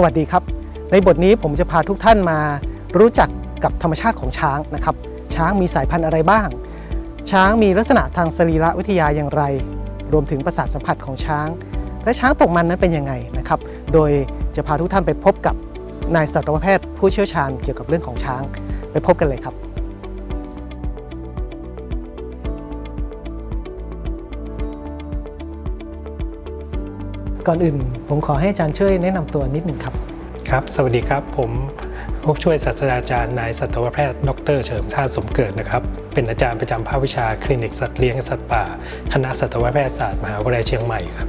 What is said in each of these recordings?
สวัสดีครับ ในบทนี้ผมจะพาทุกท่านมารู้จักกับธรรมชาติของช้างนะครับ ช้างมีสายพันธุ์อะไรบ้าง ช้างมีลักษณะทางสรีระวิทยาอย่างไร รวมถึงประสาทสัมผัสของช้าง และช้างตกมันนั้นเป็นยังไงนะครับ โดยจะพาทุกท่านไปพบกับนายสัตวแพทย์ผู้เชี่ยวชาญเกี่ยวกับเรื่องของช้าง ไปพบกันเลยครับ ก่อนอื่น ผมขอให้อาจารย์ช่วยแนะนำตัวนิดหนึ่งครับ ครับ สวัสดีครับ ผมผู้ช่วยศาสตราจารย์นายสัตวแพทย์ดรเฉลิมชาติสมเกิดนะครับ เป็นอาจารย์ประจำภาควิชาคลินิกสัตว์เลี้ยงสัตว์ป่า คณะสัตวแพทยศาสตร์มหาวิทยาลัยเชียงใหม่ครับ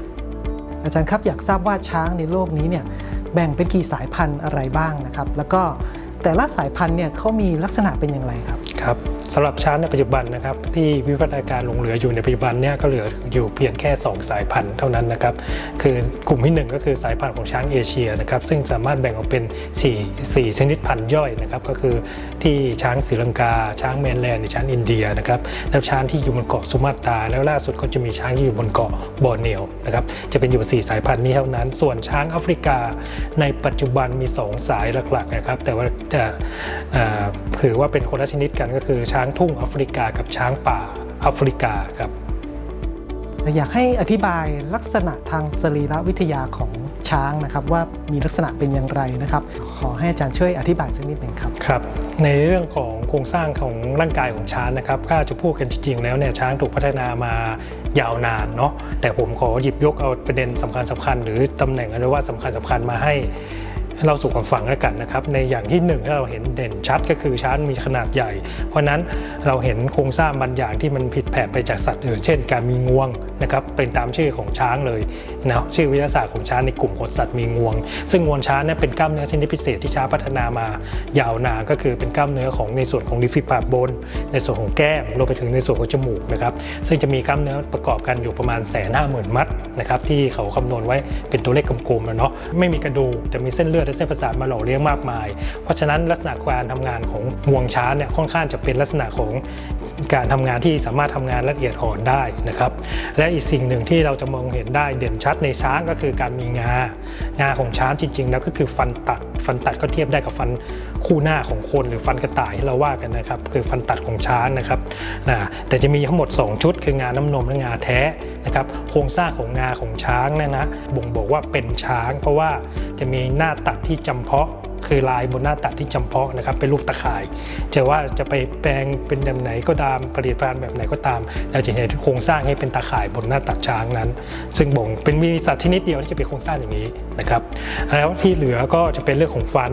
อาจารย์ครับอยากทราบว่าช้างในโลกนี้เนี่ยแบ่งเป็นกี่สายพันธุ์อะไรบ้างนะครับ แล้วก็แต่ละสายพันธุ์เนี่ยเขามีลักษณะเป็นอย่างไรครับ ครับ สำหรับช้างในปัจจุบันนะครับที่วิวัฒนาการหลงเหลืออยู่ในปัจจุบันเนี่ยก็เหลืออยู่เพียงแค่ 2 สายพันธุ์เท่านั้นนะครับคือกลุ่มที่ 1 ก็คือสายพันธุ์ของช้างเอเชียนะครับซึ่งสามารถแบ่งออกเป็น 4 4 ชนิดพันธุ์ย่อยนะครับก็คือที่ช้างศรีลังกา ช้างแมนแลนด์ช้างอินเดียนะครับแล้วช้างที่อยู่บนเกาะสุมาตราแล้วล่าสุดก็จะมีช้างที่อยู่บนเกาะบอร์เนียวนะครับจะเป็นอยู่ 4 สายพันธุ์นี้เท่านั้น ส่วนช้างแอฟริกา ในปัจจุบันมี 2 สายหลักๆนะครับแต่ว่าจะถือว่าเป็นคนละชนิดกันก็คือช้างทุ่งแอฟริกา กับช้างป่าแอฟริกาครับอยากให้อธิบายลักษณะทางสรีรวิทยาของช้างนะครับ ว่ามีลักษณะเป็นอย่างไรนะครับ ขอให้อาจารย์ช่วยอธิบายสักนิดหนึ่งครับครับ ในเรื่องของโครงสร้างของร่างกายของช้างนะครับถ้าจะพูดกันจริงๆแล้วเนี่ยช้างถูกพัฒนามายาวนานเนาะแต่ผมขอหยิบยกเอาประเด็นสำคัญสคัญๆหรือตำแหน่งหรือว่าสำคัญสคัญๆมาให้ เราสู่ความฝังแล้วกันนะครับ ในอย่างที่หนึ่งที่เราเห็นเด่นชัดก็คือช้างมีขนาดใหญ่ เพราะฉะนั้นเราเห็นโครงสร้างบางอย่างที่มันผิดแผกไปจากสัตว์อื่น เช่น การมีงวงนะครับเป็นตามชื่อของช้างเลยนะชื่อวิทยาศาสตร์ของช้างในกลุ่มของสัตว์มีงวง ซึ่งงวงช้างเนี่ยเป็นกล้ามเนื้อชนิดพิเศษที่ช้างพัฒนามายาวนานก็คือเป็นกล้ามเนื้อของในส่วนของริมฝีปากบน ในส่วนของแก้มรวมไปถึงในส่วนของจมูกนะครับซึ่งจะมีกล้ามเนื้อประกอบกันอยู่ประมาณแสนห้าหมื่นมัดนะครับที่เขาคำนวณไว้เป็นตัวเลขกลมๆนะเนาะไม่มีกระดูกแต่มีเส้นเลือดและเส้นประสาทมาหล่อเลี้ยงมากมาย เพราะฉะนั้นลักษณะการทำงานของงวงช้างเนี่ยค่อนข้างจะเป็นลักษณะของ การทำงานที่สามารถทำงานละเอียดอ่อนได้นะครับ และอีกสิ่งหนึ่งที่เราจะมองเห็นได้เด่นชัดในช้างก็คือการมีงา งาของช้างจริง ๆ แล้วก็คือฟันตัด ฟันตัดก็เทียบได้กับฟันคู่หน้าของคน หรือฟันกระต่ายที่เราว่ากันนะครับ คือฟันตัดของช้างนะครับนะแต่จะมีทั้งหมด 2 ชุด คืองาน้ำนมและงาแท้นะครับ โครงสร้างของงาของช้างเนะนะบ่งบอกว่าเป็นช้าง เพราะว่าจะมีหน้าตัดที่จำเพาะ คือลายบนหน้าตัดที่จำเพาะนะครับเป็นรูปตะข่ายจะว่าจะไปแปลงเป็นแบบไหนก็ตามผลิตภัณฑ์แบบไหนก็ตามเราจะเห็นโครงสร้างให้เป็นตะข่ายบนหน้าตัดช้างนั้น ซึ่งบ่งเป็นมีสัตว์ชนิดเดียวที่จะเป็นโครงสร้างอย่างนี้นะครับแล้วที่เหลือก็จะเป็นเรื่องของฟัน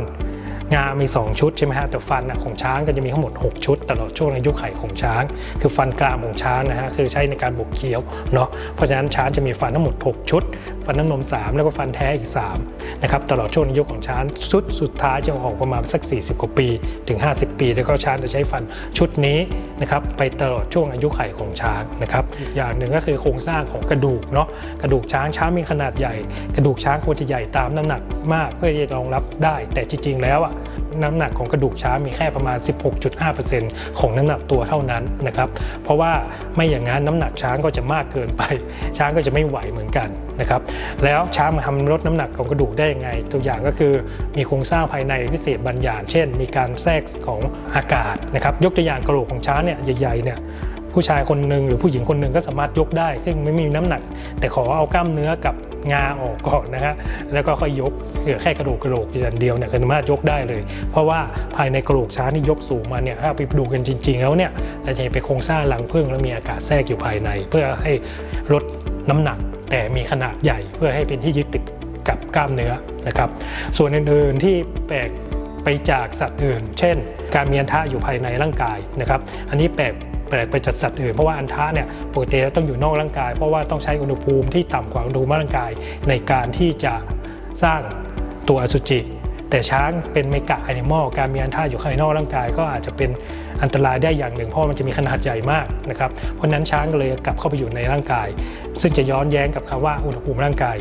งามี 2 ชุดใช่ไหมฮะแต่ฟันนะของช้างก็จะมีทั้งหมด 6 ชุด ตลอดช่วงอายุไขของช้าง คือฟันกรามของช้างนะฮะคือใช้ในการบกเคี้ยวเนาะเพราะฉะนั้นช้างจะมีฟันทั้งหมด 6 ชุด ฟันน้ำนม 3 แล้วก็ฟันแท้อีก3นะครับตลอดช่วงอายุของช้างชุดสุดท้ายจะออกประมาณสัก 40 กว่าปีถึง 50 ปี แล้วก็ช้างจะใช้ฟันชุดนี้นะครับไปตลอดช่วงอายุไขของช้างนะครับอีกอย่างหนึ่งก็คือโครงสร้างของกระดูกเนาะกระดูกช้างช้างมีขนาดใหญ่ กระดูกช้างควรจะใหญ่ตามน้ำหนักมากเพื่อที่จะรองรับได้ แต่จริงๆแล้วอะ น้ำหนักของกระดูกช้างมีแค่ประมาณ 16.5%ของน้ำหนักตัวเท่านั้นนะครับเพราะว่าไม่อย่างนั้นน้ำหนักช้างก็จะมากเกินไป ช้างก็จะไม่ไหวเหมือนกันนะครับแล้วช้างมาทำลดน้ำหนักของกระดูกได้ยังไง ตัวอย่างก็คือมีโครงสร้างภายในพิเศษบางอย่างเช่น มีการแทรกของอากาศนะครับยกตัวอย่างกระโหลกของช้างเนี่ยใหญ่ๆเนี่ยผู้ชายคนหนึ่งหรือผู้หญิงคนหนึ่งก็สามารถยกได้ซึ่งไม่มีน้ำหนัก แต่ขอเอากล้ามเนื้อกับ งาออกก่อนนะฮะแล้วก็ค่อยยกเหลือแค่กระดูกกระโหลกอย่างเดียวเนี่ยสามารถยกได้เลย เพราะว่าภายในกระโหลกช้างที่ยกสูงมาเนี่ยถ้าไปดูกันจริง ๆ แล้วเนี่ยเราจะเห็นเป็นโครงสร้างรังผึ้งแล้วมีอากาศแทรกอยู่ภายใน เพื่อให้ลดน้ำหนักแต่มีขนาดใหญ่เพื่อให้เป็นที่ยึดติดกับกล้ามเนื้อนะครับ ส่วนอื่นๆที่แปลกไปจากสัตว์อื่น เช่น การมีอันทะอยู่ภายในร่างกายนะครับ อันนี้แปลก แปลกไปจากสัตว์อื่นเพราะว่าอันทะเนี่ยปกติแล้วต้องอยู่นอกร่างกาย เพราะว่าต้องใช้อุณหภูมิที่ต่ำกว่าอุณหภูมิร่างกายในการที่จะสร้างตัวอสุจิ แต่ช้างเป็นเมกะแอนิมอลการมีอันทะอยู่ภายนอกร่างกาย ก็อาจจะเป็นอันตรายได้อย่างหนึ่ง เพราะมันจะมีขนาดใหญ่มากนะครับเพราะนั้นช้างก็เลยกลับเข้าไปอยู่ในร่างกาย ซึ่งจะย้อนแย้งกับคำว่าอุณหภูมิร่างกาย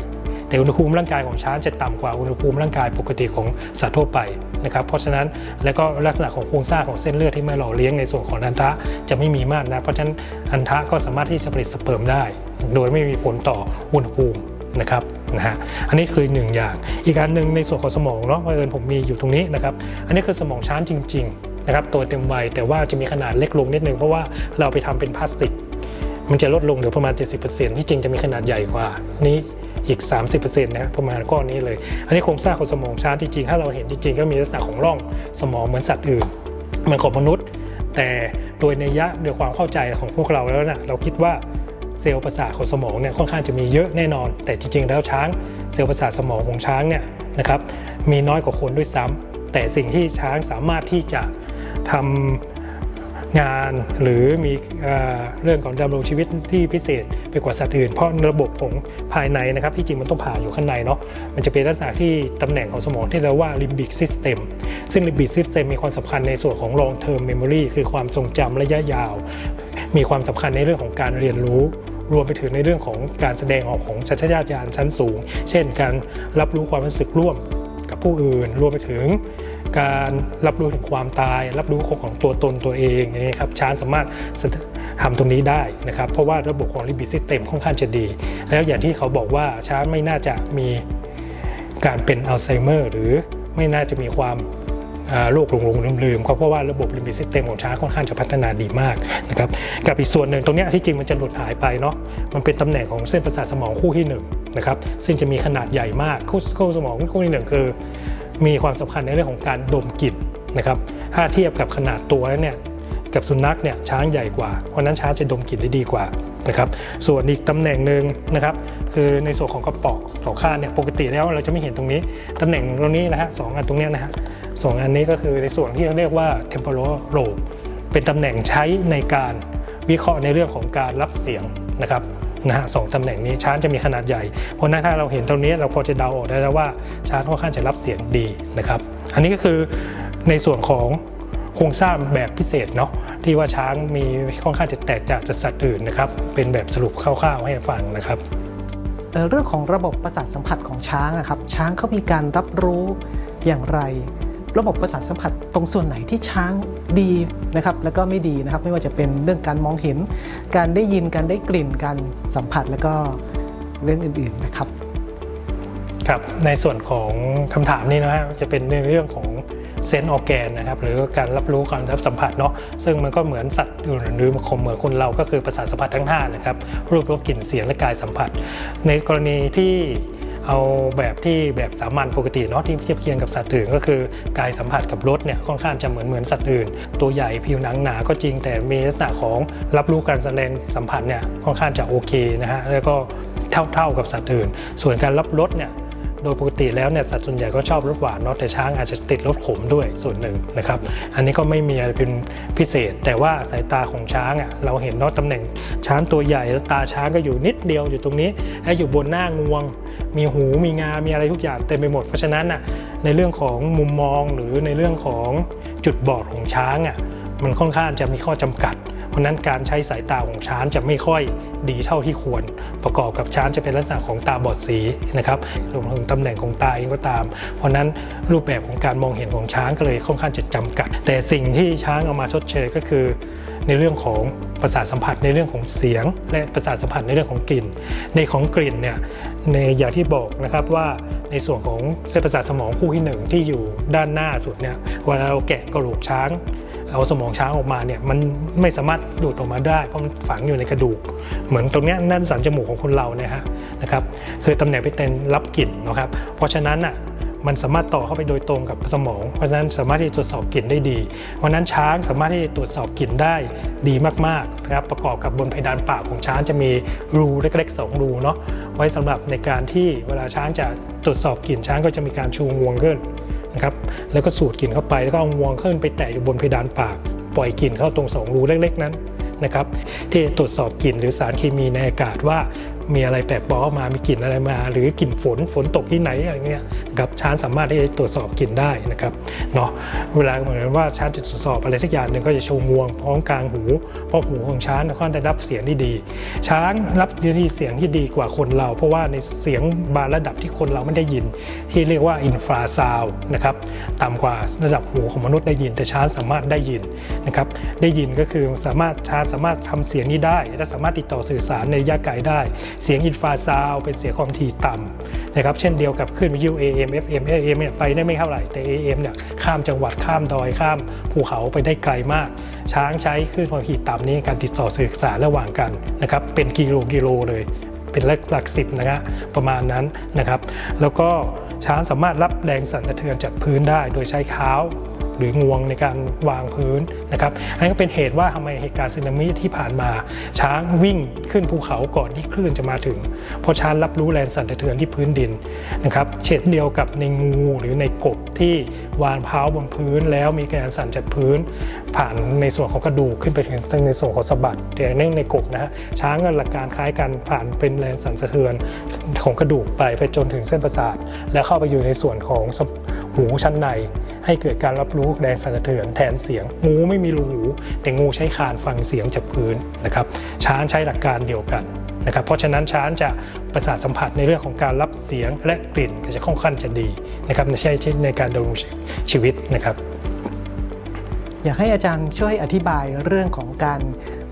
แต่อุณหภูมิร่างกายของช้างจะต่ำกว่าอุณหภูมิร่างกายปกติของสัตว์ทั่วไปนะครับเพราะฉะนั้นแล้วก็ลักษณะของโครงสร้างของเส้นเลือดที่ไม่หล่อเลี้ยงในส่วนของอันทะจะไม่มีมากนะเพราะฉะนั้นอันทะก็สามารถที่จะผลิตสเปิร์มได้ โดยไม่มีผลต่ออุณหภูมินะครับนะฮะอันนี้คือหนึ่งอย่าง อีกอันหนึ่งในส่วนของสมองเนาะบังเอิญผมมีอยู่ตรงนี้นะครับอันนี้คือสมองช้างจริงๆนะครับตัวเต็มวัยแต่ว่าจะมีขนาดเล็กลงนิดนึงเพราะว่าเราไปทำเป็นพลาสติก มันจะลดลงเหลือประมาณ 70%ที่จริงจะมีขนาดใหญ่กว่านี้ อีก 30%นะครับประมาณก้อนนี้เลย อันนี้โครงสร้างของสมองช้างจริงๆ ถ้าเราเห็นจริงๆ ก็มีลักษณะของร่องสมองเหมือนสัตว์อื่นเหมือนของมนุษย์ แต่โดยในยะโดยความเข้าใจของพวกเราแล้วนะเราคิดว่าเซลล์ประสาทของสมองเนี่ยค่อนข้างจะมีเยอะแน่นอน แต่จริงๆ แล้วช้างเซลล์ประสาทสมองของช้างเนี่ยนะครับมีน้อยกว่าคนด้วยซ้ำแต่สิ่งที่ช้างสามารถที่จะทำ งานหรือมีเรื่องของดำรงชีวิตที่พิเศษไปกว่าสัตว์อื่น เพราะระบบของภายในนะครับที่จริงมันต้องผ่าอยู่ข้างในเนาะมันจะเป็นลักษณะที่ตำแหน่งของสมองที่เรียกว่า limbic system ซึ่ง limbic system มีความสำคัญในส่วนของ long term memory คือความทรงจำระยะยาว มีความสำคัญในเรื่องของการเรียนรู้รวมไปถึงในเรื่องของการแสดงออกของสัญาญาณชั้นสูง เช่น การรับรู้ความรู้สึกร่วมกับผู้อื่น รวมไปถึง การรับรู้ถึงความตาย รับรู้ของตัวตนตัวเองอย่างนี้ครับช้างสามารถทำตรงนี้ได้นะครับเพราะว่าระบบของลิมบิซิสเต็มค่อนข้างจะดี แล้วอย่างที่เขาบอกว่าช้างไม่น่าจะมีการเป็นอัลไซเมอร์หรือไม่น่าจะมีความโรคหลงหลงลืมลืมเพราะว่าระบบลิมบิซิสเต็มของช้างค่อนข้างจะพัฒนาดีมากนะครับกับอีกส่วนหนึ่งตรงนี้ที่จริงมันจะหลุดหายไปเนาะมันเป็นตำแหน่งของเส้นประสาทสมองคู่ที่หนึ่งนะครับซึ่งจะมีขนาดใหญ่มากคู่คู่สมองคู่ที่หนึ่งคือ มีความสำคัญในเรื่องของการดมกลิ่นนะครับถ้าเทียบกับขนาดตัวแล้วเนี่ยกับสุนัขเนี่ยช้างใหญ่กว่า เพราะนั้นช้างจะดมกลิ่นได้ดีกว่านะครับส่วนอีกตำแหน่งหนึ่งนะครับคือในส่วนของกระป๋องสองข้างเนี่ยปกติแล้วเราจะไม่เห็นตรงนี้ตำแหน่งตรงนี้นะฮะสองอันตรงนี้นะฮะสองอันนี้ก็คือในส่วนที่เรียกว่า temporal lobe เป็นตำแหน่งใช้ในการวิเคราะห์ในเรื่องของการรับเสียงนะครับ นะฮะสองตำแหน่งนี้ช้างจะมีขนาดใหญ่ เพราะนั้นถ้าเราเห็นตรงนี้เราพอจะเดาออกได้แล้วว่าช้างค่อนข้างจะรับเสียงดีนะครับ อันนี้ก็คือในส่วนของโครงสร้างแบบพิเศษเนาะที่ว่าช้างมีค่อนข้างจะแตกต่างจากสัตว์อื่นนะครับเป็นแบบสรุปคร่าวๆให้ฟังนะครับเรื่องของระบบประสาทสัมผัสของช้างอะครับช้างเขามีการรับรู้อย่างไร ระบบประสาทสัมผัสตรงส่วนไหนที่ช้างดีนะครับแล้วก็ไม่ดีนะครับไม่ว่าจะเป็นเรื่องการมองเห็น การได้ยินการได้กลิ่นการสัมผัสแล้วก็เรื่องอื่นๆนะครับครับในส่วนของคำถามนี้นะฮะจะเป็นในเรื่องของเซนต์ออแกนนะครับหรือการรับรู้การรับสัมผัสเนาะซึ่งมันก็เหมือนสัตว์อื่นหรือคนเหมือนคนเราก็คือประสาทสัมผัสทั้ง5นะครับรูปรสกลิ่นเสียงและกายสัมผัส ในกรณีที่ เอาแบบที่แบบสามัญปกติเนาะที่เทียบเคียงกับสัตว์อื่นก็คือกายสัมผัสกับรถเนี่ยค่อนข้างจะเหมือนเหมือนสัตว์อื่น ตัวใหญ่ผิวหนังหนาก็จริงแต่มีลักษณะของรับรู้การแสดงสัมผัสเนี่ยค่อนข้างจะโอเคนะฮะแล้วก็เท่าเท่ากับสัตว์อื่น ส่วนการรับรสเนี่ย โดยปกติแล้วเนี่ยสัตว์ส่วนใหญ่ก็ชอบรสหวานเนาะแต่ช้างอาจจะติดรสขมด้วยส่วนหนึ่งนะครับ อันนี้ก็ไม่มีอะไรเป็นพิเศษ แต่ว่าสายตาของช้างอะเราเห็นเนาะตำแหน่งช้างตัวใหญ่แล้วตาช้างก็อยู่นิดเดียวอยู่ตรงนี้และอยู่บนหน้างวง มีหูมีงา มีอะไรทุกอย่างเต็มไปหมดเพราะฉะนั้นอะในเรื่องของมุมมองหรือในเรื่องของจุดบอดของช้างอะมันค่อนข้างจะมีข้อจำกัด ราะนั้นการใช้สายตาของช้างจะไม่ค่อยดีเท่าที่ควร ประกอบกับช้างจะเป็นลักษณะของตาบอดสีนะครับรวมถึงตำแหน่งของตาเองก็ตาม เพราะนั้นรูปแบบของการมองเห็นของช้างก็เลยค่อนข้างจะจำกัด แต่สิ่งที่ช้างเอามาชดเชยก็คือในเรื่องของประสาทสัมผัสในเรื่องของเสียง และประสาทสัมผัสในเรื่องของกลิ่น ในของกลิ่นเนี่ยในอย่างที่บอกนะครับว่าในส่วนของเส้นประสาทสมองคู่ที่หนึ่งที่อยู่ด้านหน้าสุดเนี่ยเวลาเราแกะกระโหลกช้าง เอาสมองช้างออกมาเนี่ยมันไม่สามารถดูดออกมาได้ เพราะมันฝังอยู่ในกระดูก เหมือนตรงนี้นั่นสันจมูกของคนเราเนี่ยฮะนะครับคือตำแหน่งไปเป็นรับกลิ่นนะครับ เพราะฉะนั้นอะมันสามารถต่อเข้าไปโดยตรงกับสมอง เพราะฉะนั้นสามารถที่จะตรวจสอบกลิ่นได้ดี เพราะนั้นช้างสามารถที่จะตรวจสอบกลิ่นได้ดีมากๆนะครับประกอบกับบนเพดานปากของช้างจะมีรูเล็กๆสองรูเนาะไว้สำหรับในการที่เวลาช้างจะตรวจสอบกลิ่นช้างก็จะมีการชูงวงขึ้น นะครับแล้วก็สูดกลิ่นเข้าไปแล้วก็เอางวงขึ้นไปแตะอยู่บนเพดานปาก ปล่อยกลิ่นเข้าตรงสองรูเล็กๆนั้นนะครับที่ตรวจสอบกลิ่นหรือสารเคมีในอากาศว่า มีอะไรแปลกปลอมมา มีกลิ่นอะไรมา หรือกลิ่นฝน ฝนตกที่ไหนอะไรเงี้ยนะครับช้างสามารถที่จะตรวจสอบกลิ่นได้นะครับเนาะเวลาเหมือนว่าช้างจะตรวจสอบอะไรสักอย่างหนึ่งก็จะโชว์งวงพร้อมกลางหู เพราะหูของช้างเขาได้รับเสียงที่ดี ช้างรับที่เสียงที่ดีกว่าคนเรา เพราะว่าในเสียงบางระดับที่คนเราไม่ได้ยิน ที่เรียกว่าอินฟราซาวนะครับต่ำกว่าระดับหูของมนุษย์ได้ยิน แต่ช้างสามารถได้ยินนะครับได้ยินก็คือสามารถช้างสามารถทำเสียงนี้ได้ และสามารถติดต่อสื่อสารในระยะไกลได้เสียงอินฟราซาวเป็นเสียงความถี่ต่ำนะครับเช่นเดียวกับคลื่นวิทยุ AM FM AM เนี่ยไปได้ไม่เท่าไหร่แต่ AM เนี่ยข้ามจังหวัดข้ามดอยข้ามภูเขาไปได้ไกลมาก ช้างใช้คลื่นความถี่ต่ำนี้การติดต่อสื่อสารระหว่างกันนะครับเป็นกิโลกิโลเลยเป็นหลักสิบนะฮะประมาณนั้นนะครับ แล้วก็ช้างสามารถรับแรงสั่นสะเทือนจากพื้นได้ โดยใช้เท้า หรืองวงในการวางพื้นนะครับอันนี้ก็เป็นเหตุว่าทำไมเหตุการณ์สึนามิที่ผ่านมา ช้างวิ่งขึ้นภูเขาก่อนที่คลื่นจะมาถึง เพราะช้างรับรู้แรงสั่นสะเทือนที่พื้นดินนะครับเช่นเดียวกับในงูหรือในกบที่วางเท้าบนพื้น แล้วมีแรงสั่นจากพื้น ผ่านในส่วนของกระดูกขึ้นไปถึงในส่วนของสะบัดแต่ในในกบนะฮะช้างก็หลักการคล้ายกันผ่านเป็นแรงสั่นสะเทือนของกระดูกไปไปจนถึงเส้นประสาท แล้วเข้าไปอยู่ในส่วนของหูชั้นใน ให้เกิดการรับรู้แรงสั่นสะเทือนแทนเสียง งูไม่มีรูหู แต่งูใช้คานฟังเสียงจากพื้นนะครับช้างใช้หลักการเดียวกันนะครับเพราะฉะนั้นช้างจะประสาทสัมผัสในเรื่องของการรับเสียงและกลิ่นก็จะค่อนข้างจะดีนะครับในใช้ในการดำรงชีวิตนะครับ อยากให้อาจารย์ช่วยอธิบายเรื่องของการ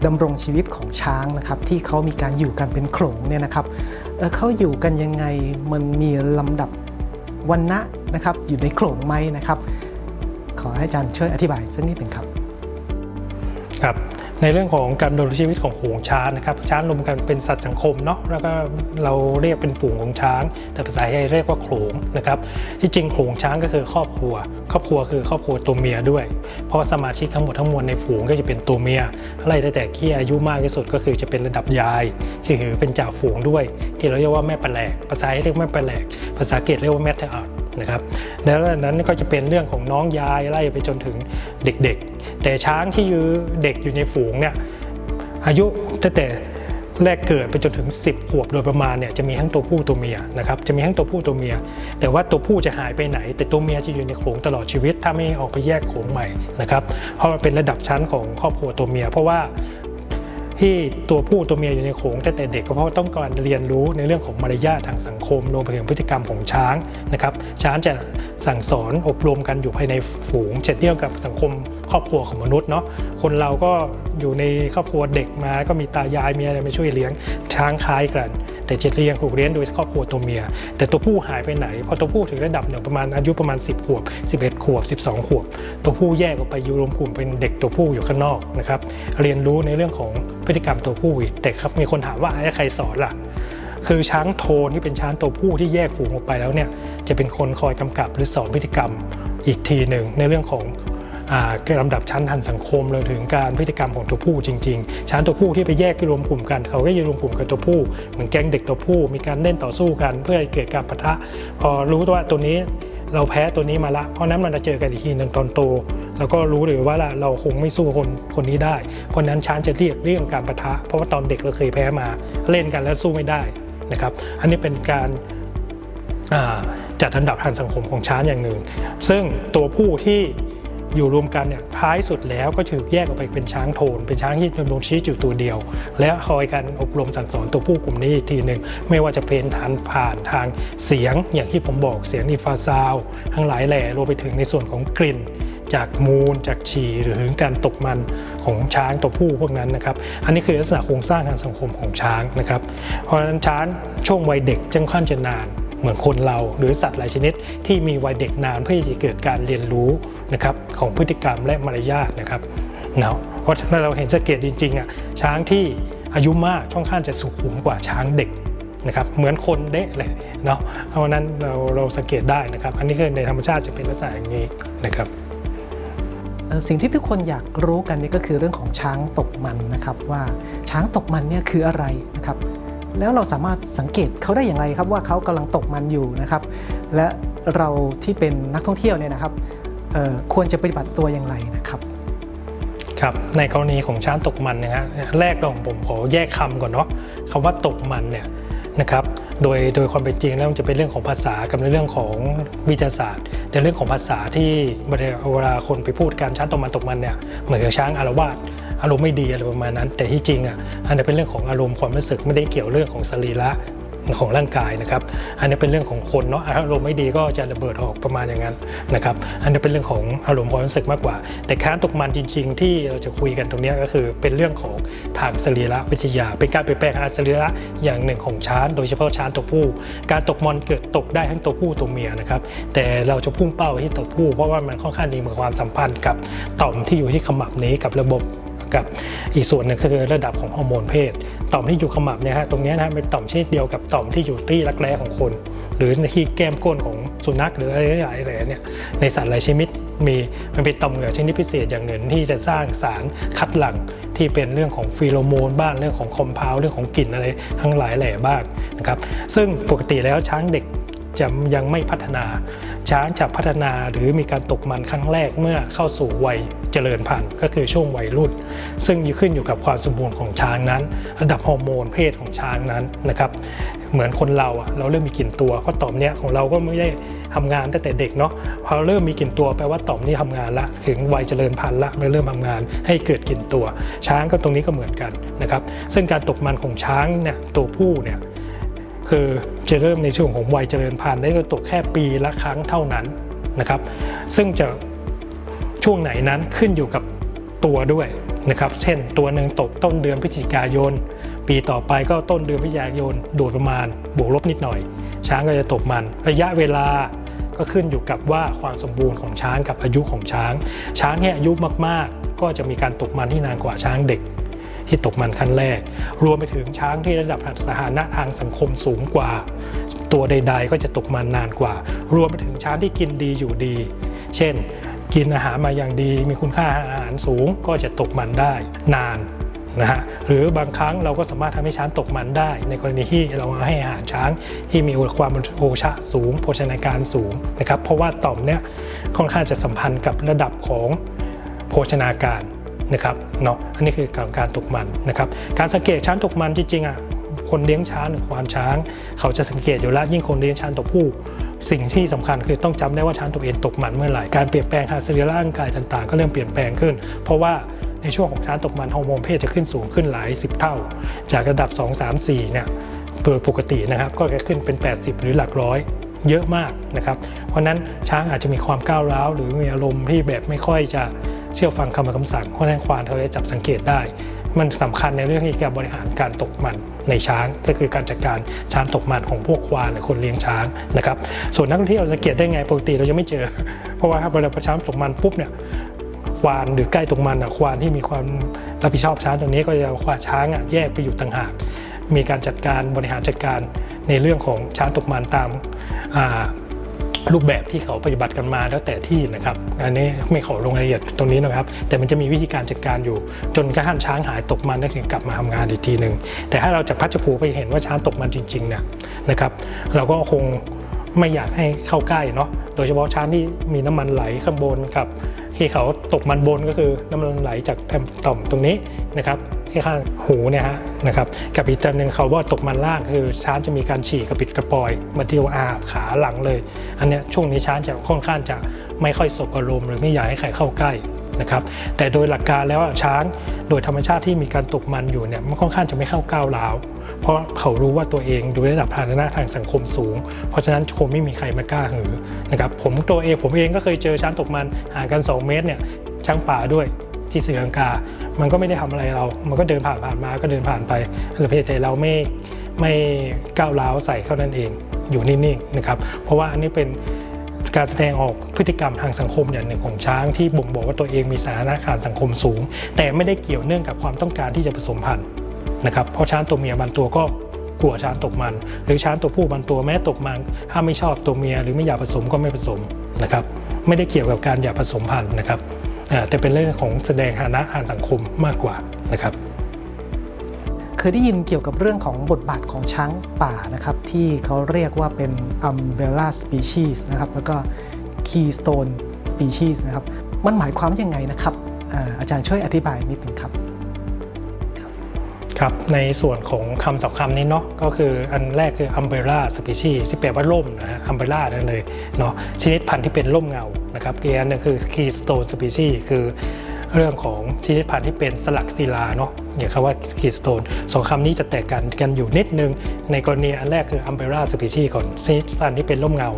ดำรงชีวิตของช้างนะครับที่เขามีการอยู่กันเป็นโขลงเนี่ยนะครับเเขาอยู่กันยังไงมันมีลำดับวันนะนะครับอยู่ในโขลงไหมนะครับ ขอให้อาจารย์ช่วยอธิบายสักนิดหนึ่งครับครับในเรื่องของการดำรงชีวิตของฝูงช้างนะครับช้างรวมกันเป็นสัตว์สังคมเนาะแล้วก็เราเรียกเป็นฝูงของช้าง แต่ภาษาไทยเรียกว่าโขลงนะครับที่จริงโขลงช้างก็คือครอบครัว ครอบครัวคือครอบครัวตัวเมียด้วย เพราะสมาชิกทั้งหมดทั้งมวลในฝูงก็จะเป็นตัวเมียไล่ตั้งแต่ที่อายุมากที่สุดก็คือจะเป็นระดับยายที่คือเป็นจ่าฝูงด้วย ที่เราเรียกว่าแม่ปลาแหลกภาษาไทยเรียกแม่ปลาแหลกภาษาอังกฤษเรียกว่าแม่ทอาร์ นะครับแล้วนั้นก็จะเป็นเรื่องของน้องยายไล่ไปจนถึงเด็กๆ แต่ช้างที่อยู่เด็กอยู่ในฝูงเนี่ยอายุตั้งแต่แรกเกิดไปจนถึง 10 ขวบโดยประมาณเนี่ยจะมีทั้งตัวผู้ตัวเมียนะครับจะมีทั้งตัวผู้ตัวเมีย แต่ว่าตัวผู้จะหายไปไหน แต่ตัวเมียจะอยู่ในโขงตลอดชีวิต ถ้าไม่ออกไปแยกโขงใหม่นะครับเพราะมันเป็นระดับชั้นของครอบครัวตัวเมีย เพราะว่า ที่ตัวผู้ตัวเมียอยู่ในโขงแต่แต่เด็กก็เพราะต้องการเรียนรู้ในเรื่องของมารยาททางสังคมรวมไปถึงพฤติกรรมของช้างนะครับช้างจะสั่งสอนอบรมกันอยู่ภายในฝูงเช่นเดียวกับสังคมครอบครัวของมนุษย์เนาะคนเราก็ อยู่ในครอบครัวเด็กมา ก็มีตายายมีอะไรมาช่วยเลี้ยงช้างคล้ายกัน แต่เจะเลี้ยงถูกเลี้ยงโดยครอบครัวตัวเมีย แต่ตัวผู้หายไปไหนพอตัวผู้ถึงระดับหนึ่งประมาณอายุประมาณ 10 ขวบ 11 ขวบ 12 ขวบ ตัวผู้แยกออกไปอยู่รวมกลุ่มเป็นเด็กตัวผู้อยู่ข้างนอกนะครับเรียนรู้ในเรื่องของพฤติกรรมตัวผู้อีกแต่ครับมีคนถามว่าใครสอนล่ะคือช้างโทนที่เป็นช้างตัวผู้ที่แยกฝูงออกไปแล้วเนี่ยจะเป็นคนคอยกำกับหรือสอนพฤติกรรมอีกทีหนึ่งในเรื่องของ ลำดับชั้นทางสังคมรวมถึงการพฤติกรรมของตัวผู้จริง ๆ ช้างตัวผู้ที่ไปแยกรวมกลุ่มกัน เขาก็จะรวมกลุ่มกับตัวผู้ เหมือนแก๊งเด็กตัวผู้ มีการเล่นต่อสู้กัน เพื่อให้เกิดการปะทะ พอรู้ว่าตัวนี้เราแพ้ตัวนี้มาละ เพราะนั้นมันจะเจอกันอีกทีหนึ่งตอนโต แล้วก็รู้เลยว่าเราคงไม่สู้คนคนนี้ได้ เพราะนั้นช้างจะเรียกเรื่องการปะทะ เพราะว่าตอนเด็กเราเคยแพ้มาเล่นกันแล้วสู้ไม่ได้นะครับ อันนี้เป็นการจัดอันดับทางสังคมของช้างอย่างหนึ่ง ซึ่งตัวผู้ที่ อยู่รวมกันเนี่ยท้ายสุดแล้วก็ถือแยกออกไปเป็นช้างโทน เป็นช้างที่ดำรงชีวิตอยู่ตัวเดียว และคอยการอบรมสั่งสอนตัวผู้กลุ่มนี้อีกทีหนึ่งไม่ว่าจะเป็นทางผ่านทางเสียงอย่างที่ผมบอกเสียงอินฟาซาวทั้งหลายแหล่รวมไปถึงในส่วนของกลิ่นจากมูลจากฉี่หรือถึงการตกมันของช้างตัวผู้พวกนั้นนะครับ อันนี้คือลักษณะโครงสร้างทางสังคมของช้างนะครับ เพราะฉะนั้นช้างช่วงวัยเด็กจึงค่อนจะนาน เหมือนคนเราหรือสัตว์หลายชนิด ที่มีวัยเด็กนานเพื่อจะเกิดการเรียนรู้นะครับของพฤติกรรมและมารยาทนะครับเนาะเพราะฉะนั้นเราเห็นสังเกตจริงๆอะช้างที่อายุมากช่องข้างจะสุขุมกว่าช้างเด็กนะครับเหมือนคนเด็กเลยเนาะเพราะนั้นเราเราสังเกตได้นะครับ อันนี้คือในธรรมชาติจะเป็นลักษณะอย่างนี้นะครับสิ่งที่ทุกคนอยากรู้กันนี่ก็คือเรื่องของช้างตกมันนะครับว่าช้างตกมันเนี่ยคืออะไรนะครับ แล้วเราสามารถสังเกตเขาได้อย่างไรครับว่าเขากำลังตกมันอยู่นะครับ และเราที่เป็นนักท่องเที่ยวเนี่ยนะครับควรจะปฏิบัติตัวอย่างไรนะครับครับในกรณีของช้างตกมันนะฮะแรกลองผมขอแยกคำก่อนเนาะคำว่าตกมันเนี่ยนะครับโดยโดยความเป็นจริงแล้วมันจะเป็นเรื่องของภาษากับในเรื่องของวิทยาศาสตร์ในเรื่องของภาษาที่เวลาคนไปพูดการช้างตกมันตกมันเนี่ยเหมือนกับช้างอารวาส อารมณ์ไม่ดีอะไรประมาณนั้น แต่ที่จริงอะอันนี้เป็นเรื่องของอารมณ์ความรู้สึกไม่ได้เกี่ยวเรื่องของสรีระของร่างกายนะครับ อันนี้เป็นเรื่องของคนเนาะอารมณ์ไม่ดีก็จะระเบิดออกประมาณอย่างนั้นนะครับ อันนี้เป็นเรื่องของอารมณ์ความรู้สึกมากกว่า แต่ค้านตกมันจริง ๆ ที่เราจะคุยกันตรงนี้ก็คือเป็นเรื่องของทางสรีระวิทยา เป็นการเปลี่ยนแปลงทางสรีระอย่างหนึ่งของช้างโดยเฉพาะช้างตัวผู้ การตกมันเกิดตกได้ทั้งตัวผู้ตัวเมียนะครับ แต่เราจะพุ่งเป้าที่ตัวผู้ เพราะว่ามันค่อนข้างดีมีความสัมพันธ์กับต่อมที่อยู่ที่ขมับนี้กับระบบ กับอีกส่วนหนึ่งก็คือระดับของฮอร์โมนเพศ ต่อมที่อยู่ขมับเนี่ยฮะตรงนี้นะเป็นต่อมชนิดเดียวกับต่อมที่อยู่ที่รักแร้ของคน หรือที่แก้มก้นของสุนัขหรืออะไรหลายๆเนี่ยในสัตว์หลายชนิดมีมันเป็นต่อมเหงื่อชนิดพิเศษอย่างหนึ่งที่จะสร้างสารคัดหลั่งที่เป็นเรื่องของฟีโรโมนบ้างเรื่องของคอมเพลเรื่องของกลิ่นอะไรทั้งหลายแหล่บ้างนะครับซึ่งปกติแล้วช้างเด็ก จะยังไม่พัฒนา ช้างจะพัฒนาหรือมีการตกมันครั้งแรกเมื่อเข้าสู่วัยเจริญพันธุ์ก็คือช่วงวัยรุ่น ซึ่งขึ้นอยู่กับความสมบูรณ์ของช้างนั้น ระดับฮอร์โมนเพศของช้างนั้นนะครับเหมือนคนเราอะเราเริ่มมีกลิ่นตัวเพราะต่อมเนี้ยของเราก็ไม่ได้ทำงานตั้งแต่เด็กเนาะพอเริ่มมีกลิ่นตัวแปลว่าต่อมนี้ทำงานละ ถึงวัยเจริญพันธุ์ละมันเริ่มทำงานให้เกิดกลิ่นตัว ช้างก็ตรงนี้ก็เหมือนกันนะครับซึ่งการตกมันของช้างเนี่ยตัวผู้เนี่ย คือจะเริ่มในช่วงของวัยเจริญพันธุ์ได้ก็ตกแค่ปีละครั้งเท่านั้นนะครับ ซึ่งจะช่วงไหนนั้นขึ้นอยู่กับตัวด้วยนะครับ เช่นตัวหนึ่งตกต้นเดือนพฤศจิกายน ปีต่อไปก็ต้นเดือนพฤศจิกายนโดยประมาณบวกลบนิดหน่อย ช้างก็จะตกมัน ระยะเวลาก็ขึ้นอยู่กับว่าความสมบูรณ์ของช้างกับอายุของช้าง ช้างเนี่ยอายุมากๆ ก็จะมีการตกมันที่นานกว่าช้างเด็ก ที่ตกมันขั้นแรก รวมไปถึงช้างที่ระดับสถานะทางสังคมสูงกว่า ตัวใด ๆ ก็จะตกมันนานกว่า รวมไปถึงช้างที่กินดีอยู่ดี เช่น กินอาหารมาอย่างดี มีคุณค่าอาหารสูงก็จะตกมันได้นานนะฮะหรือบางครั้งเราก็สามารถทำให้ช้างตกมันได้ ในกรณีที่เราให้อาหารช้างที่มีความโภชะสูง โภชนาการสูงนะครับเพราะว่าต่อมเนี้ยค่อนข้างจะสัมพันธ์กับระดับของโภชนาการ นะครับเนาะอันนี้คือการการตกมันนะครับการสังเกตช้างตกมันจริงๆอะคนเลี้ยงช้างหรือควานช้าง เขาจะสังเกตอยู่แล้วยิ่งคนเลี้ยงช้างตัวผู้ สิ่งที่สำคัญคือต้องจำได้ว่าช้างตัวเองตกมันเมื่อไหร่การเปลี่ยนแปลงทางสรีระร่างกายต่างๆ ก็เริ่มเปลี่ยนแปลงขึ้น เพราะว่าในช่วงของช้างตกมันฮอร์โมนเพศจะขึ้นสูงขึ้นหลาย 10 เท่า จากระดับ 2 3 4เนี่ยโดยปกตินะครับก็จะขึ้นเป็น 80 หรือหลักร้อย เยอะมากนะครับ เพราะนั้นช้างอาจจะมีความก้าวร้าวหรือมีอารมณ์ที่แบบไม่ค่อยจะเชื่อฟังคำคำสั่งเพราะนั้นควานเขาจะจับสังเกตได้ มันสำคัญในเรื่องการบริหารการตกมันในช้างก็คือการจัดการช้างตกมันของพวกควานหรือคนเลี้ยงช้างนะครับ ส่วนนักท่องเที่ยวสังเกตได้ไงปกติเราจะไม่เจอ เพราะว่าเวลาช้างตกมันปุ๊บเนี่ยควานหรือใกล้ตรงมันอะควานที่มีความรับผิดชอบช้างตรงนี้ก็จะควานช้างอะแยกไปอยู่ต่างหาก มีการจัดการบริหารจัดการ ในเรื่องของช้างตกมันตามรูปแบบที่เขาปฏิบัติกันมาแล้วแต่ที่นะครับอันนี้ไม่ขอลงรายละเอียดตรงนี้นะครับ แต่มันจะมีวิธีการจัดการอยู่ จนกระทั่งช้างหายตกมันแล้วถึงกลับมาทำงานอีกทีหนึ่งแต่ถ้าเราจะพัชผูไปเห็นว่าช้างตกมันจริงๆเนี่ยนะครับ เราก็คงไม่อยากให้เข้าใกล้เนาะโดยเฉพาะช้างที่มีน้ำมันไหลข้างบนกับที่เขาตกมันบนก็คือน้ำมันไหลจากแผ่นต่อมตรงนี้นะครับ ที่ข้างหูเนี่ยฮะนะครับกับอีกจานหนึ่งเขาว่าตกมันล่างคือช้างจะมีการฉี่กระปิดกระปอยมาเดียวอาบขาหลังเลย อันเนี้ยช่วงนี้ช้างจะค่อนข้างจะไม่ค่อยสบอารมณ์หรือไม่อยากให้ใครเข้าใกล้นะครับแต่โดยหลักการแล้วช้างโดยธรรมชาติที่มีการตกมันอยู่เนี่ยมันค่อนข้างจะไม่เข้าก้าวร้าวเพราะเขารู้ว่าตัวเองอยู่ในระดับฐานะทางสังคมสูง เพราะฉะนั้นคงไม่มีใครมากล้าหือนะครับผมตัวเองผมเองก็เคยเจอช้างตกมันห่างกัน 2 เมตรเนี่ยช้างป่าด้วย ที่ศรีลังกา มันก็ไม่ได้ทำอะไรเรา มันก็เดินผ่านผ่านมาก็เดินผ่านไปแต่เพียงแต่เราไม่ไม่ก้าวร้าวใส่เข้านั่นเอง อยู่นิ่งๆนะครับ เพราะว่าอันนี้เป็นการแสดงออกพฤติกรรมทางสังคมอย่างหนึ่งของช้างที่บ่งบอกว่าตัวเองมีสถานะทางสังคมสูง แต่ไม่ได้เกี่ยวเนื่องกับความต้องการที่จะผสมพันธุ์นะครับเพราะช้างตัวเมียบางตัวก็กลัวช้างตกมัน หรือช้างตัวผู้บางตัวแม้ตกมันถ้าไม่ชอบตัวเมียหรือไม่อยากผสมก็ไม่ผสมนะครับไม่ได้เกี่ยวกับการอยากผสมพันธุ์นะครับ แต่เป็นเรื่องของแสดงฐานะทางสังคมมากกว่านะครับเคยได้ยินเกี่ยวกับเรื่องของบทบาทของช้างป่านะครับที่เขาเรียกว่าเป็น umbrella species นะครับแล้วก็ keystone species นะครับมันหมายความยังไงนะครับอ่าอาจารย์ช่วยอธิบายนิดนึงครับ ครับในส่วนของคำสองคำนี้เนาะก็คืออันแรกคือ umbrella species ที่แปลว่าร่มนะฮะ umbrella นั่นเลยเนาะชนิดพันธุ์ที่เป็นร่มเงานะครับอีกอันนึงคือ keystone species คือเรื่องของชนิดพันธุ์ที่เป็นสลักศิลาเนาะอย่างคำว่าคีสโตนสองคำนี้จะแตกกันกันอยู่นิดนึง ในกรณีอันแรกคืออัมเบร่าสปีชีก่อนชนิดพันธุ์ที่เป็นร่มเงา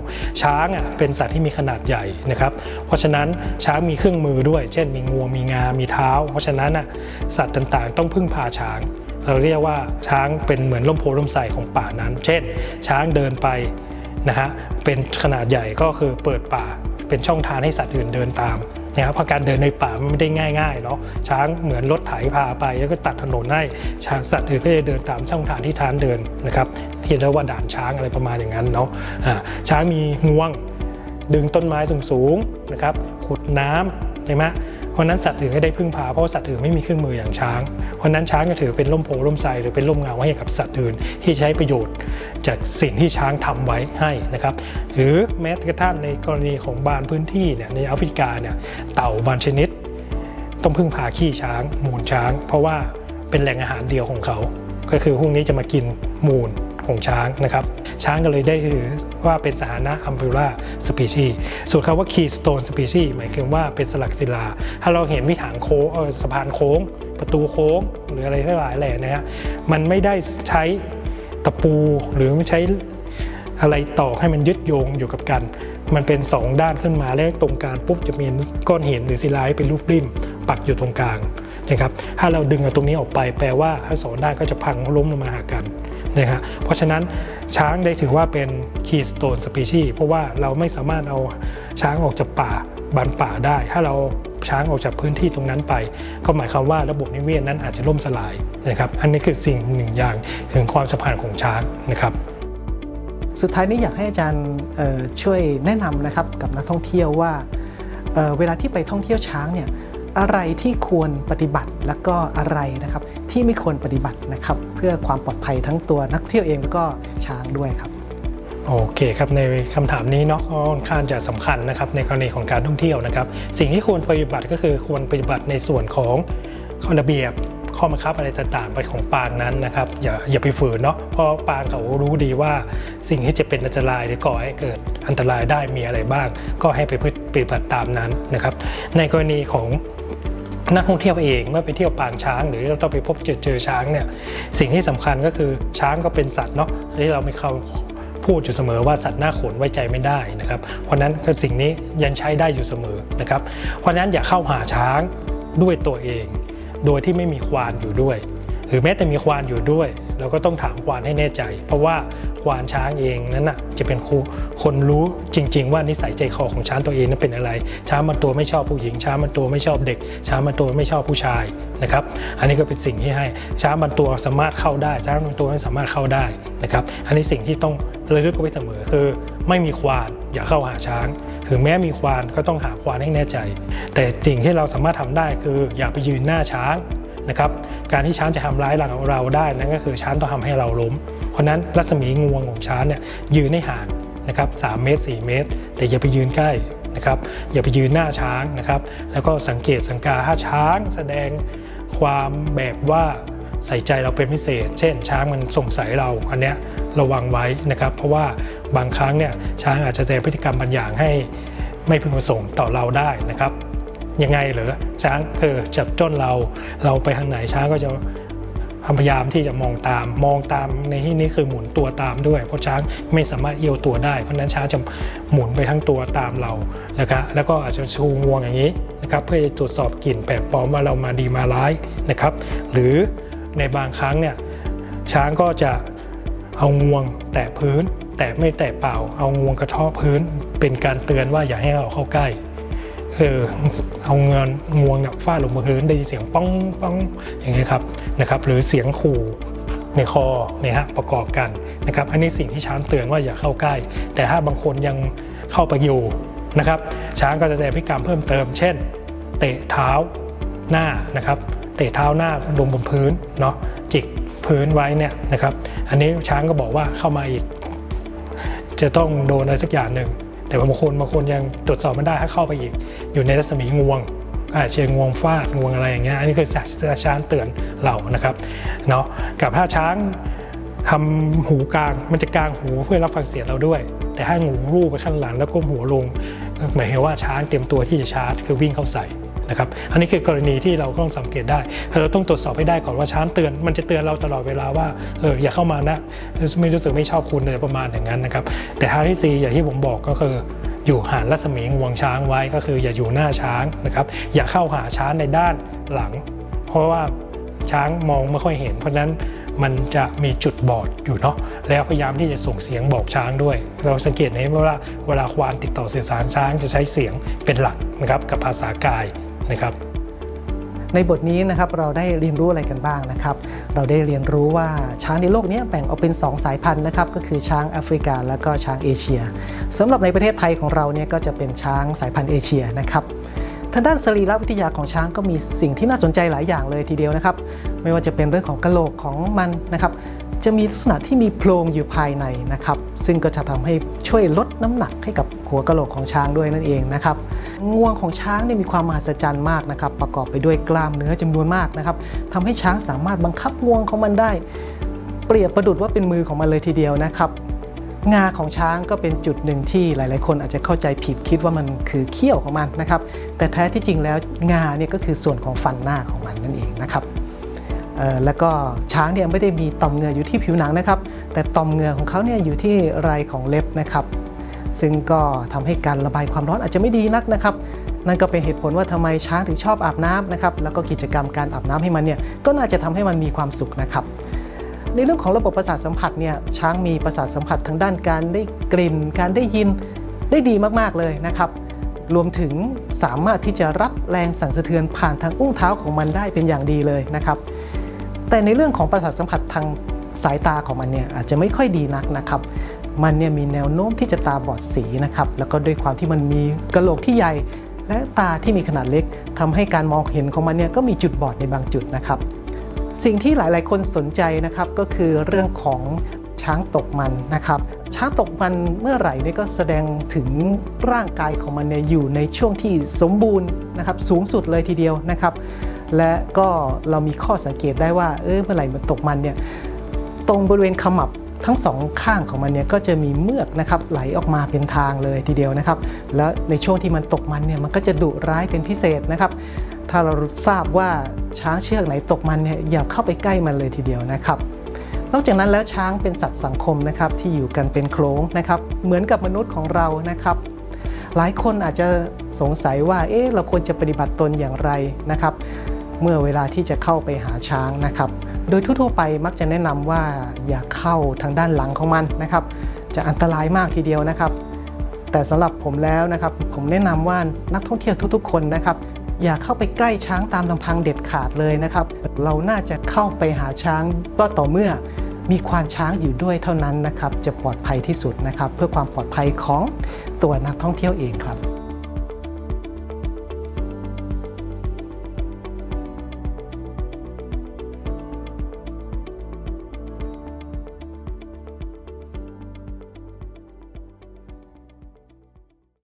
ช้างอะเป็นสัตว์ที่มีขนาดใหญ่นะครับ เพราะฉะนั้นช้างมีเครื่องมือด้วย เช่นมีงวงมีงา มีเท้า เพราะฉะนั้นอะสัตว์ต่างๆ ต้องพึ่งพาช้าง เราเรียกว่าช้างเป็นเหมือนร่มโพล่มใสของป่านั้น เช่น ช้างเดินไปนะฮะเป็นขนาดใหญ่ก็คือเปิดป่าเป็นช่องทางให้สัตว์อื่นเดินตามนะครับเพราะการเดินในป่ามันไม่ได้ง่ายๆเนาะช้างเหมือนรถไถพาไป แล้วก็ตัดถนนให้ช้างสัตว์อื่นก็จะเดินตามช่องทางที่ทานเดินนะครับที่เรียกว่าด่านช้างอะไรประมาณอย่างนั้นเนาะช้างมีงวง ดึงต้นไม้สูงๆนะครับขุดน้ำใช่ไหม เพราะนั้นสัตว์อื่นก็ได้พึ่งพาเพราะสัตว์อื่นไม่มีเครื่องมืออย่างช้าง เพราะนั้นช้างก็ถือเป็นร่มโพล่มไทรหรือเป็นร่มเงาให้กับสัตว์อื่น ที่ใช้ประโยชน์จากสิ่งที่ช้างทำไว้ให้นะครับ หรือแม้กระทั่งในกรณีของบานพื้นที่เนี่ยในแอฟริกาเนี่ยเต่าบางชนิด ต้องพึ่งพาขี้ช้างมูลช้าง เพราะว่าเป็นแหล่งอาหารเดียวของเขา ก็คือพวกนี้จะมากินมูล ของช้างนะครับ ช้างก็เลยได้ถือว่าเป็นสถานะอัมเบร่าสปีชีส่วนคำว่าคีสโตนสปีชีหมายถึงว่าเป็นสลักศิลา ถ้าเราเห็นวิถางโค้งสะพานโค้ง ประตูโค้ง หรืออะไรทั้งหลายแหล่นะฮะมันไม่ได้ใช้ตะปูหรือไม่ใช้อะไรต่อให้มันยึดโยงอยู่กับกัน มันเป็นสองด้านขึ้นมาแล้วตรงกลางปุ๊บจะมีก้อนหินหรือศิลาเป็นรูปริมปักอยู่ตรงกลางนะครับ ถ้าเราดึงเอาตรงนี้ออกไปแปลว่าทั้งสองด้านก็จะพังล้มลงมาหากัน นะครับเพราะฉะนั้นช้างได้ถือว่าเป็น keystone species เพราะว่าเราไม่สามารถเอาช้างออกจากป่าบานป่าได้ ถ้าเราช้างออกจากพื้นที่ตรงนั้นไป ก็หมายความว่าระบบนิเวศนั้นอาจจะล่มสลายนะครับ อันนี้คือสิ่งหนึ่งอย่างถึงความสัมพันธ์ของช้างนะครับ สุดท้ายนี้อยากให้อาจารย์ช่วยแนะนำนะครับกับนักท่องเที่ยวว่าเวลาที่ไปท่องเที่ยวช้างเนี่ย อะไรที่ควรปฏิบัติแล้วก็อะไรนะครับที่ไม่ควรปฏิบัตินะครับ เพื่อความปลอดภัยทั้งตัวนักท่องเที่ยวเองแล้วก็ช้างด้วยครับโอเคครับในคำถามนี้เนาะค่อนข้างจะสำคัญนะครับในกรณีของการท่องเที่ยวนะครับ สิ่งที่ควรปฏิบัติก็คือควรปฏิบัติในส่วนของข้อระเบียบข้อบังคับอะไรต่างๆไปของปางนั้นนะครับอย่าอย่าไปฝืนเนาะเพราะปางเขารู้ดีว่าสิ่งที่จะเป็นอันตรายหรือก่อให้เกิดอันตรายได้มีอะไรบ้าง ก็ให้ไปปฏิบัติตามนั้นนะครับ ในกรณีของ นักท่องเที่ยวเองเมื่อไปเที่ยวปางช้าง หรือเราต้องไปพบเจอเจอช้างเนี่ยสิ่งที่สำคัญก็คือช้างก็เป็นสัตว์เนาะที่เราไม่เข้าพูดอยู่เสมอว่าสัตว์หน้าขนไว้ใจไม่ได้นะครับ เพราะนั้นสิ่งนี้ยังใช้ได้อยู่เสมอนะครับ เพราะนั้นอย่าเข้าหาช้างด้วยตัวเอง โดยที่ไม่มีควานอยู่ด้วย หรือแม้แต่มีควานอยู่ด้วย เราก็ต้องถามควานให้แน่ใจ เพราะว่าควานช้างเองนั้นน่ะจะเป็นครูคนรู้จริง ๆ ว่านิสัยใจคอของช้างตัวเองนั้นเป็นอะไร ช้างมันตัวไม่ชอบผู้หญิง ช้างมันตัวไม่ชอบเด็ก ช้างมันตัวไม่ชอบผู้ชายนะครับ อันนี้ก็เป็นสิ่งที่ให้ ช้างบางตัวสามารถเข้าได้ ช้างบางตัวไม่สามารถเข้าได้นะครับ อันนี้สิ่งที่ต้องระลึกไว้เสมอคือไม่มีควานอย่าเข้าหาช้าง ถึงแม้มีควานก็ต้องหาควานให้แน่ใจ แต่สิ่งที่เราสามารถทำได้คืออย่าไปยืนหน้าช้าง นะครับการที่ช้างจะทำร้ายเราเราได้นั่นก็คือช้างต้องทำให้เราล้ม เพราะนั้นรัศมีงวงของช้างเนี่ยยืนให้ห่างนะครับ3เมตร 4 เมตร แต่อย่าไปยืนใกล้นะครับอย่าไปยืนหน้าช้างนะครับ แล้วก็สังเกตสังกาถ้าช้างแสดงความแบบว่าใส่ใจเราเป็นพิเศษ เช่น ช้างมันสงสัยเราอันเนี้ยระวังไว้นะครับ เพราะว่าบางครั้งเนี่ยช้างอาจจะแสดงพฤติกรรมบางอย่างให้ไม่พึงประสงค์ต่อเราได้นะครับ ยังไงเหรอช้างคือจับจ้นเราเราไปทางไหนช้างก็จะพยายามที่จะมองตามมองตามในที่นี้คือหมุนตัวตามด้วย เพราะช้างไม่สามารถเอียวตัวได้ เพราะนั้นช้างจะหมุนไปทั้งตัวตามเรานะครับแล้วก็อาจจะชูงวงอย่างนี้นะครับเพื่อจะตรวจสอบกลิ่นแปลกปลอมว่าเรามาดีมาร้ายนะครับ หรือในบางครั้งเนี่ยช้างก็จะเอางวงแตะพื้น แต่ไม่แตะเปล่า เอางวงกระทาะพื้น เป็นการเตือนว่าอย่าให้เราเข้าใกล้ คือเอาเงินงวงเนี่ยฟาดลงบนพื้นได้ยินเสียงป้องป้องอย่างเงี้ยครับนะครับ หรือเสียงขู่ในคอเนี่ยฮะประกอบกันนะครับอันนี้สิ่งที่ช้างเตือนว่าอย่าเข้าใกล้ แต่ถ้าบางคนยังเข้าไปอยู่นะครับ ช้างก็จะแสดงพฤติกรรมเพิ่มเติม เช่น เตะเท้าหน้านะครับเตะเท้าหน้าลงบนพื้นเนาะจิกพื้นไว้เนี่ยนะครับ อันนี้ช้างก็บอกว่าเข้ามาอีก จะต้องโดนอะไรสักอย่างหนึ่ง แต่บางคนบางคนยังตรวจสอบไม่ได้ถ้าเข้าไปอีก อยู่ในรัศมีงวงอาจจะงวงฟาดงวงอะไรอย่างเงี้ยอันนี้คือช้างเตือนเรานะครับเนาะกับถ้าช้างทำหูกลางมันจะกลางหูเพื่อรับฟังเสียงเราด้วย แต่ถ้าหูรูปไปข้างหลังแล้วก้มหัวลงหมายเหตุว่าช้างเตรียมตัวที่จะชาร์จคือวิ่งเข้าใส่ นะครับอันนี้คือกรณีที่เราต้องสังเกตได้ เราต้องตรวจสอบให้ได้ก่อนว่าช้างเตือน มันจะเตือนเราตลอดเวลาว่าเอออย่าเข้ามานะไม่รู้สึกไม่ชอบคุณอะไรประมาณอย่างนั้นนะครับแต่ทางที่สี่อย่างที่ผมบอกก็คืออยู่ห่างรัศมีงวงช้างไว้ก็คืออย่าอยู่หน้าช้างนะครับอย่าเข้าหาช้างในด้านหลัง เพราะว่าช้างมองไม่ค่อยเห็น เพราะฉะนั้นมันจะมีจุดบอดอยู่เนาะแล้วพยายามที่จะส่งเสียงบอกช้างด้วย เราสังเกตเห็นว่าเวลาควานติดต่อสื่อสารช้างจะใช้เสียงเป็นหลักนะครับกับภาษากาย นะครับ ในบทนี้นะครับเราได้เรียนรู้อะไรกันบ้างนะครับ เราได้เรียนรู้ว่าช้างในโลกนี้แบ่งออกเป็น 2 สายพันธุ์นะครับก็คือช้างแอฟริกา และก็ช้างเอเชียสำหรับในประเทศไทยของเราเนี่ยก็จะเป็นช้างสายพันธุ์เอเชียนะครับทางด้านสรีรวิทยาของช้างก็มีสิ่งที่น่าสนใจหลายอย่างเลยทีเดียวนะครับ ไม่ว่าจะเป็นเรื่องของกระโหลกของมันนะครับ จะมีลักษณะที่มีโพรงอยู่ภายในนะครับ ซึ่งก็จะทำให้ช่วยลด น้ำหนักให้กับหัวกะโหลกของช้างด้วยนั่นเองนะครับงวงของช้างเนี่ยมีความมหัศจรรย์มากนะครับ ประกอบไปด้วยกล้ามเนื้อจำนวนมากนะครับทำให้ช้างสามารถบังคับงวงของมันได้ เปรียบประดุดว่าเป็นมือของมันเลยทีเดียวนะครับงาของช้างก็เป็นจุดหนึ่งที่หลาย ๆ คนอาจจะเข้าใจผิดคิดว่ามันคือเขี้ยวของมันนะครับ แต่แท้ที่จริงแล้วงาเนี่ยก็คือส่วนของฟันหน้าของมันนั่นเองนะครับแล้วก็ช้างเนี่ยไม่ได้มีต่อมเหงื่ออยู่ที่ผิวหนังนะครับ แต่ต่อมเหงื่อของเขาเนี่ยอยู่ที่ไรของเล็บนะครับ ซึ่งก็ทำให้การระบายความร้อนอาจจะไม่ดีนักนะครับ นั่นก็เป็นเหตุผลว่าทำไมช้างถึงชอบอาบน้ำนะครับ แล้วก็กิจกรรมการอาบน้ำให้มันเนี่ยก็น่าจะทำให้มันมีความสุขนะครับในเรื่องของระบบประสาทสัมผัสเนี่ยช้างมีประสาทสัมผัสทางด้านการได้กลิ่น การได้ยินได้ดีมากๆเลยนะครับ รวมถึงสามารถที่จะรับแรงสั่นสะเทือนผ่านทางอุ้งเท้าของมันได้เป็นอย่างดีเลยนะครับ แต่ในเรื่องของประสาทสัมผัสทางสายตาของมันเนี่ยอาจจะไม่ค่อยดีนักนะครับ มันเนี่ยมีแนวโน้มที่จะตาบอดสีนะครับแล้วก็ด้วยความที่มันมีกระโหลกที่ใหญ่ และตาที่มีขนาดเล็กทำให้การมองเห็นของมันเนี่ยก็มีจุดบอดในบางจุดนะครับ สิ่งที่หลายๆ คนสนใจนะครับก็คือเรื่องของช้างตกมันนะครับ ช้างตกมันเมื่อไหร่เนี่ยก็แสดงถึงร่างกายของมันเนี่ยอยู่ในช่วงที่สมบูรณ์นะครับสูงสุดเลยทีเดียวนะครับ และก็เรามีข้อสังเกตได้ว่าเออเมื่อไหร่มันตกมันเนี่ยตรงบริเวณขมับ ทั้งสองข้างของมันเนี่ยก็จะมีเมือกนะครับไหลออกมาเป็นทางเลยทีเดียวนะครับ แล้วในช่วงที่มันตกมันเนี่ยมันก็จะดุร้ายเป็นพิเศษนะครับ ถ้าเราทราบว่าช้างเชือกไหนตกมันเนี่ยอย่าเข้าไปใกล้มันเลยทีเดียวนะครับนอกจากนั้นแล้วช้างเป็นสัตว์สังคมนะครับที่อยู่กันเป็นโคลงนะครับเหมือนกับมนุษย์ของเรานะครับหลายคนอาจจะสงสัยว่า เอ๊ะ เราควรจะปฏิบัติตนอย่างไรนะครับ เมื่อเวลาที่จะเข้าไปหาช้างนะครับ โดยทั่วๆไปมักจะแนะนำว่าอย่าเข้าทางด้านหลังของมันนะครับ จะอันตรายมากทีเดียวนะครับ แต่สำหรับผมแล้วนะครับ ผมแนะนำว่านักท่องเที่ยวทุกๆ คนนะครับอย่าเข้าไปใกล้ช้างตามลำพังเด็ดขาดเลยนะครับ เราน่าจะเข้าไปหาช้างก็ต่อเมื่อมีควานช้างอยู่ด้วยเท่านั้นนะครับ จะปลอดภัยที่สุดนะครับ เพื่อความปลอดภัยของตัวนักท่องเที่ยวเองครับ